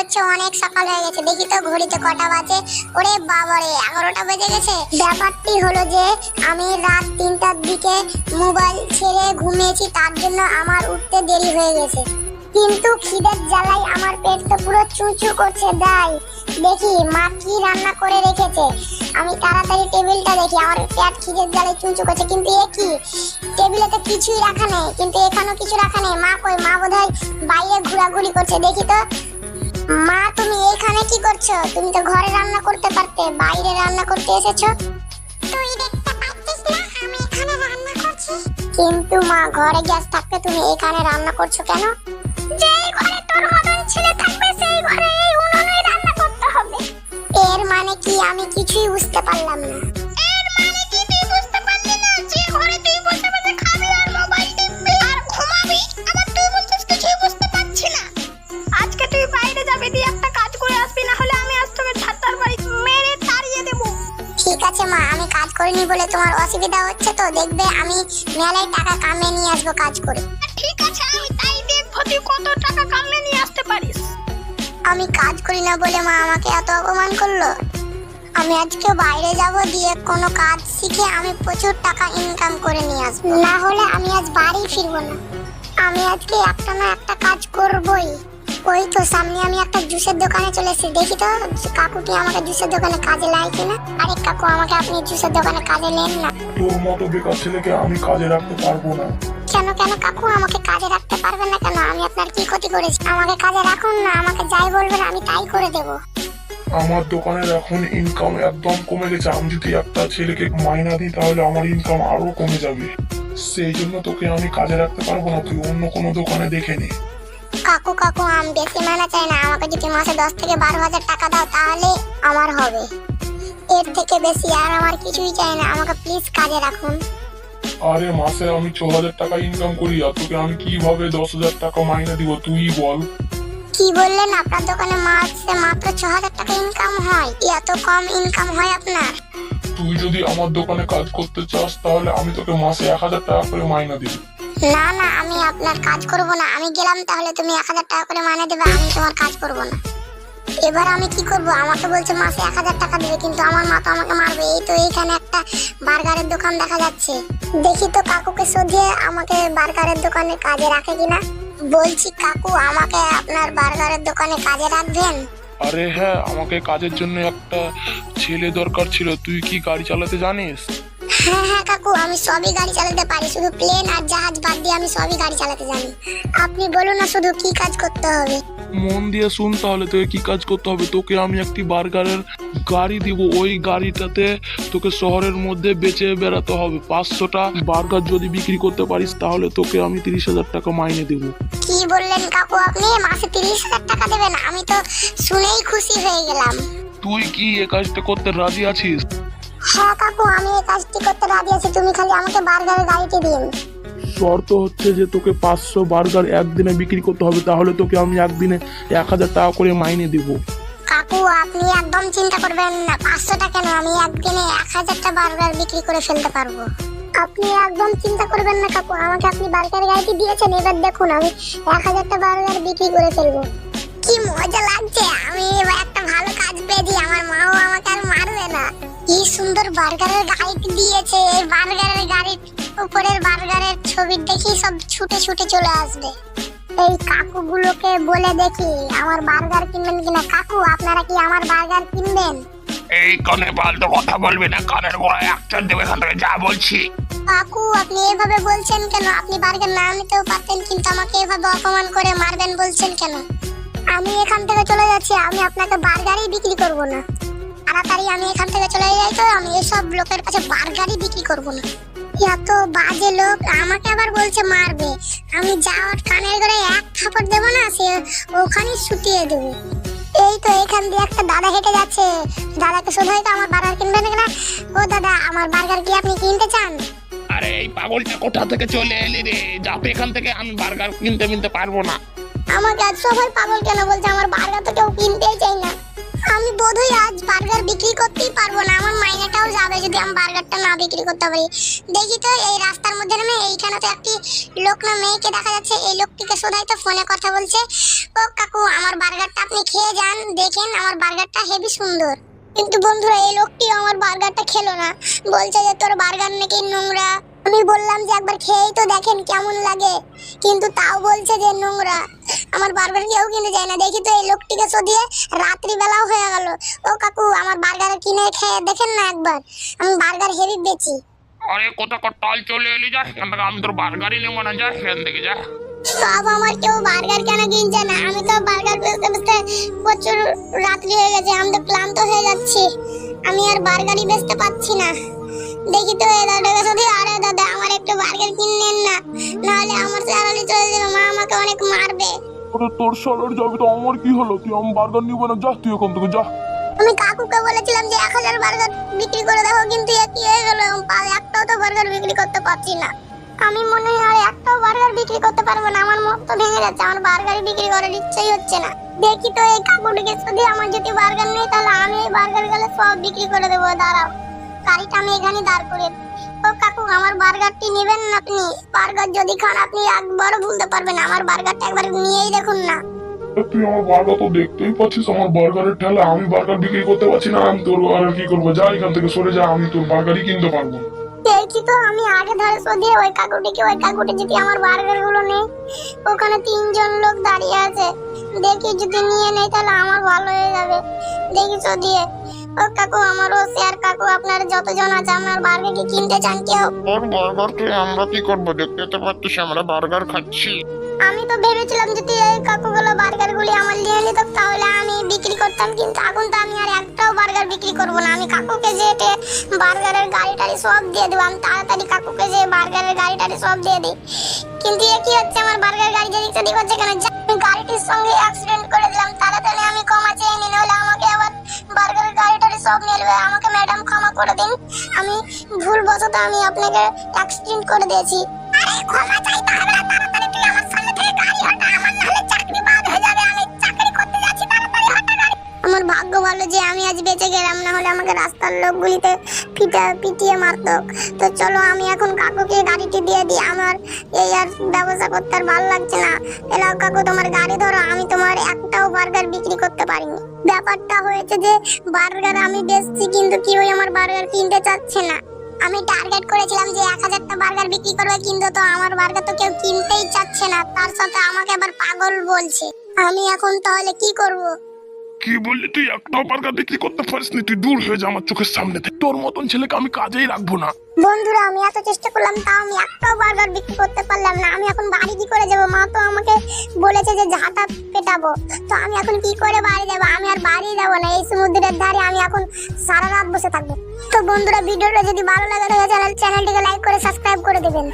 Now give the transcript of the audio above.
হচ্ছে অনেক সকাল হয়ে গেছে। দেখি তো ঘড়িতে কটা বাজে। ওরে বাবারে, এগারোটা বেজে গেছে। ব্যাপারটি হলো যে, আমি রাত তিনটার দিকে মোবাইল ছেড়ে ঘুমিয়েছি, তার জন্য আমার উঠতে দেরি হয়ে গেছে। কিন্তু খিদের জ্বালাই আমার পেট তো পুরো চুচু করছে দাই দেখি, মা কি রান্না করে রেখেছে? আমি তাড়াতাড়ি টেবিলটা দেখি, আমার পেট খিদের জ্বালাই চুঁচু করছে। কিন্তু এ কি? টেবিলে তো কিছুই রাখা নেই, কিন্তু এখানেও কিছু রাখা নেই। মা কই? মা বোধহয় বাইরে ঘোরাঘুরি করছে। দেখি তো করছ তুমি তো ঘরে রান্না করতে পারতে বাইরে রান্না করতে এসেছ? তুই দেখতে পাচ্ছিস না আমি এখানে রান্না করছি। কিন্তু মা ঘরে গ্যাস থাকতে তুমি এখানে রান্না করছ কেন? যেই ঘরে তোর মতন ছেলে থাকবে সেই ঘরে এই উনুনে রান্না করতে হবে। এর মানে কি? আমি কিছুই বুঝতে পারলাম না। আছে মা। আমি কাজ করিনি বলে তোমার অসুবিধা হচ্ছে তো? দেখবে আমি মেলায় টাকা কামিয়ে নিয়ে আসব কাজ করে। ঠিক আছে আমি তাই দেখব তুই কত টাকা কামিয়ে নিয়ে আসতে পারিস। আমি কাজ করি না বলে মা আমাকে এত অপমান করল? আমি আজকে বাইরে যাব দিয়ে কোনো কাজ শিখে আমি প্রচুর টাকা ইনকাম করে নিয়ে আসব। না হলে আমি আজ বাড়ি ফিরবো না। আমি আজকে একটা না একটা কাজ করবই। ওই তো সামনে আমি একটা জুসের দোকানে চলে এসেছি। দেখি তো কাকুটি আমাকে জুসের দোকানে কাজে লাগে কিনা? আরে কাকু আমাকে আপনি জুসের দোকানে কাজে নেন না। তোর মতো বেকার ছেলেকে আমি কাজে রাখতে পারব না। কেন কেন কাকু আমাকে কাজে রাখতে পারবেন না কেন? আমি আপনার কি ক্ষতি করেছি? আমাকে কাজে রাখুন না আমাকে যাই বলবেন আমি তাই করে দেবো। আমার দোকানের এখন ইনকাম একদম কমে গেছে। আমি যদি একটা ছেলেকে মাইনা দিই তাহলে আমার ইনকাম আরও কমে যাবে। সেই জন্য তোকে আমি কাজে রাখতে পারব না। তুই অন্য কোনো দোকানে দেখে নে। কাকু কাকু আমি বেশি মানা চাই না। আমাকে যদি মাসে দশ থেকে বারো হাজার টাকা দাও তাহলে আমার হবে। এর থেকে বেশি আর আমার কিছুই চাই না। আমাকে প্লিজ কাজে রাখুন। আরে মাসে আমি ছ হাজার টাকা ইনকাম করি আর তোকে আমি কীভাবে দশ হাজার টাকা মাইনা দিব তুই বল। কি বললেন? আপনার দোকানে মাসে মাত্র ছ হাজার টাকা ইনকাম হয়। এত কম ইনকাম হয় আপনার। তুই যদি আমার দোকানে কাজ করতে চাস তাহলে আমি তোকে মাসে এক হাজার টাকা করে মাইনা দিব। না না, আমি আপনার কাজ করব না। আমি গেলাম, তাহলে তুমি এক হাজার টাকা করে মানে দেবে, আমি তোমার কাজ করব না। এবার আমি কি করব? আমাকে বলছে মাসে এক হাজার টাকা দেবে, কিন্তু আমার মা তো আমাকে মারবে। এই তো এইখানে একটা বার্গারের দোকান দেখা যাচ্ছে। দেখি তো কাকুকে শোধিয়ে আমাকে বার্গারের দোকানে কাজে রাখে কিনা। বলছি, কাকু, আমাকে আপনার বার্গারের দোকানে কাজে রাখবেন? আরে হ্যাঁ আমাকে কাজের জন্য একটা ছেলে দরকার ছিল। তুই কি গাড়ি চালাতে জানিস? হ্যাঁ হ্যাঁ কাকু আমি সবই গাড়ি চালাতে পারি শুধু প্লেন আর জাহাজ বাদ দিয়ে আমি সবই গাড়ি চালাতে জানি। আপনি বলুন না শুধু কি কাজ করতে হবে? মন দিয়ে শুন তাহলে তোকে কি কাজ করতে হবে? তোকে আমি একটি বার্গারের গাড়ি দিব ওই গাড়িটাতে তোকে শহরের মধ্যে বেচে বেড়াতে হবে। পাঁচশোটা বার্গার যদি বিক্রি করতে পারিস তাহলে তোকে আমি তিরিশ হাজার টাকা মাইনে দেবো। কি বললেন কাকু আপনি? মাসে তিরিশ হাজার টাকা দেবেন? আমি তো শুনেই খুশি হয়ে গেলাম। তুই কি এ কাজটা করতে রাজি আছিস? হ্যাঁ কাকু আমি এই কাজটি করতে রাজি আছি। তুমি খালি আমাকে বার্গারের গাড়িটি দিন। শর্ত হচ্ছে যে তোকে পাঁচশো বার্গার একদিনে বিক্রি করতে হবে তাহলে তোকে আমি একদিনে এক হাজার টাকা করে মাইনে দেবো। কাকু আপনি একদম চিন্তা করবেন না। পাঁচশোটা কেন? আমি একদিনে এক হাজারটা বার্গার বিক্রি করে ফেলতে পারব। আপনি একদম চিন্তা করবেন না কাকু আমাকে আপনি বার্গার গাড়িটি দিয়েছেন এবার দেখুন আমি এক হাজারটা বার্গার বিক্রি করে ফেলব। কি মজা লাগছে! আমি এবার একটা কাজ পেয়েছি আমার মাও আমাকে আর মারবে না। কি সুন্দর বার্গারের গাড়িটি দিয়েছে এই বার্গারের গাড়ির উপরের বার্গারের ছবি দেখি সব ছুটে ছুটে চলে আসবে। এই কাকুগুলোকে বলে দেখি আমার বার্গার কিনবেন কিনা? কাকু আপনারা কি আমার বার্গার কিনবেন? এই কানে পাল্টো কথা বলবি না কানের গোড়ায় একটার দেবে এখান থেকে যা বলছি। কাকু আপনি এভাবে বলছেন কেন? আপনি বার্গার না নিতেও পারতেন কিন্তু আমাকে এভাবে অপমান করে মারবেন বলছেন কেন? আমি এখান থেকে চলে যাচ্ছি, আমি আপনাকে বার্গারই বিক্রি করব না। তাড়াতাড়ি আমি এখান থেকে চলে যাই তো, আমি এসব লোকের কাছে বার্গারই বিক্রি করব না। এত বাজে লোক, আমাকে আবার বলছে মারবে। আমি যাওয়ার কানের করে এক থাপড় দেবো না, সে ওখানেই শুটিয়ে দেবো। এই তো এখান দিয়ে একটা দাদা হেঁটে যাচ্ছে। দাদাকে শুধু হয়তো আমার বার্গার কিনবেন না? ও দাদা, আমার বার্গার কি আপনি কিনতে চান? আরে এই পাগলটা কোথা থেকে চলে এলি রে? যাতে এখান থেকে আমি বার্গার কিনতে মিনতে পারব না। আমাকে আজ সবাই পাগল কেন বলছে? আমার বার্গার তো কেউ কিনতেই চাই না। আমি বোধহয় আজ বার্গার বিক্রি করতেই পারব না। আমার মাইনেটাও যাবে যদি আমি বার্গারটা না বিক্রি করতে পারি। দেখি তো, এই রাস্তার মধ্যে নেমে এইখানে তো একটি লোক না, মেয়েকে দেখা যাচ্ছে। এই লোকটিকে শোধাই তো ফোনে কথা বলছে। ও কাকু, আমার বার্গারটা আপনি খেয়ে যান, দেখেন আমার বার্গারটা হেভি সুন্দর। কিন্তু বন্ধুরা, এই লোকটি আমার বার্গারটা খেলো না। বলছে যে, তোর বার্গার নাকি নোংরা? আমি বললাম যে একবার খেয়েই তো দেখেন কেমন লাগে। কিন্তু তাও বলছে যে নোংরা। আমার বার্গার কেউ কিনতে যায় না। দেখি তো এই লোকটিকে সদিয়ে রাত্রি বেলাও হয়ে গেল। ও কাকু আমার বার্গার কিনে খেয়ে দেখেন না একবার। আমি বার্গার হেভি বেচি। আরে কোথা কটাল চলে এলি যা। এখান থেকে আমি তোর বার্গারই নেব না যা। এখান থেকে যা। সব আমার কেউ বার্গার কেন কিনছে না? আমি তো বার্গার বেচতে বেচতে প্রচুর রাত্রি হয়ে গেছে। আমি তো ক্লান্ত হয়ে যাচ্ছি। আমি আর বার্গারই বেচতে পাচ্ছি না। দেখি তো এই দাদাকে আরে তোর স্যালারি যাবে তো আমার কি হলো? তুই আমি বার্গার নিব না? যা, তুই ওখান থেকে যা। আমি কাকুকে বলেছিলাম যে এক হাজার বার্গার বিক্রি করে দেখো কিন্তু এ কি হয়ে গেল? একটাও তো বার্গার বিক্রি করতে পারছি না। আমি মনে হয় আর একটাও বার্গার বিক্রি করতে পারব না, আমার মুখ তো ভেঙে যাচ্ছে, আমার বার্গারই বিক্রি করার ইচ্ছাই হচ্ছে না। দেখি তো এই কাকুটিকে যদি আমার যদি বার্গার নেই, তাহলে আমি এই বার্গার গেলে সব বিক্রি করে দেবো, দাঁড়াও। গাড়িটা আমি এখানে দাঁড় করে ও কাকু আমার বার্গারটি নেবেন না আপনি? বার্গার যদি খান আপনি একবারও ভুলতে পারবেন আমার বার্গারটা একবার নিয়েই দেখুন না। তুই আমার বার্গার তো দেখতেই পাচ্ছিস আমার বার্গারের ঠেলা আমি বার্গার বিক্রি করতে পারছি না আমি তোর আর কি করব? যা এখান থেকে সরে যা আমি তোর বার্গারই কিনতে পারব। দেখছি তো আমি আগে ধরে সদিয়ে ওই কাকুটিকে ওই কাকুটি যদি আমার বার্গারগুলো নেই ওখানে তিনজন লোক দাঁড়িয়ে আছে। দেখি যদি নিয়ে নেই তাহলে আমার ভালো হয়ে যাবে। দেখি সদিয়ে ও কাকু আমার ও শেয়ার কাকু আপনার যতজন আছে আপনার বার্গার কি কিনতে চান কেউ? তোর বার্গার খেয়ে আমরা কি করব? দেখতে তো পাচ্ছিস আমরা বার্গার খাচ্ছি। আমি তো ভেবেছিলাম যদি এই কাকুগুলো বার্গার গুলি আমার নিয়ে নিত তাহলে আমি বিক্রি করতাম কিন্তু এখন তো আমি আর একটাও বার্গার বিক্রি করব না। আমি কাকুকে যে এটে বার্গারের গাড়ি টাড়ি সব দিয়ে দেবো আমি তাড়াতাড়ি কাকুকে যে বার্গারের গাড়ি টাড়ি সব দিয়ে দিই। কিন্তু এ কি হচ্ছে আমার বার্গার গাড়ি যেদিক সেদিক হচ্ছে কেন? যা, গাড়িটির সঙ্গে অ্যাক্সিডেন্ট করে দিলাম তাড়াতাড়ি সব নেবে আমাকে ম্যাডাম ক্ষমা করে দিন। আমি ভুলবশত আমি আপনাকে অ্যাক্সিডেন্ট করে দিয়েছি। আরে ক্ষমা চাইতে আমার ভাগ্য ভালো যে আমি আজ বেঁচে গেলাম, না হলে আমাকে রাস্তার লোকগুলিতে পিটা, পিটিয়ে মারতো। তো চলো আমি এখন কাকুকে গাড়িটি দিয়ে দিই, আমার এই আর ব্যবসা করতে আর ভালো লাগছে না। এলাও কাকু, তোমার গাড়ি ধরো, আমি তোমার একটাও বার্গার বিক্রি করতে পারিনি। ব্যাপারটা হয়েছে যে বার্গার আমি বেচছি, কিন্তু কেউই আমার বার্গার কিনতে চাচ্ছে না। আমি টার্গেট করেছিলাম যে এক হাজারটা বার্গার বিক্রি করবে, কিন্তু তো আমার বার্গার তো কেউ কিনতেই চাচ্ছে না। তার সাথে আমাকে আবার পাগল বলছে। আমি এখন তাহলে কি করব? কি বললি? তুই একটাও বার্গার বিক্রি করতে পারিস তুই দূর হয়ে যা আমার চোখের সামনে থেকে। তোর মতন ছেলেকে আমি কাজেই রাখব না। বন্ধুরা, আমি এত চেষ্টা করলাম, তাও আমি একটাও বার্গার বিক্রি করতে পারলাম না। আমি এখন বাড়ি কি করে যাব? মা তো আমাকে বলেছে যে ঝাঁটা পেটাবো। তো আমি এখন কি করে বাড়ি যাব? আমি আর বাড়ি যাব না। এই সমুদ্রের ধারে আমি এখন সারা রাত বসে থাকব। তো বন্ধুরা, ভিডিওটা যদি ভালো লাগে, তাহলে চ্যানেলটিকে লাইক করে সাবস্ক্রাইব করে দেবেন।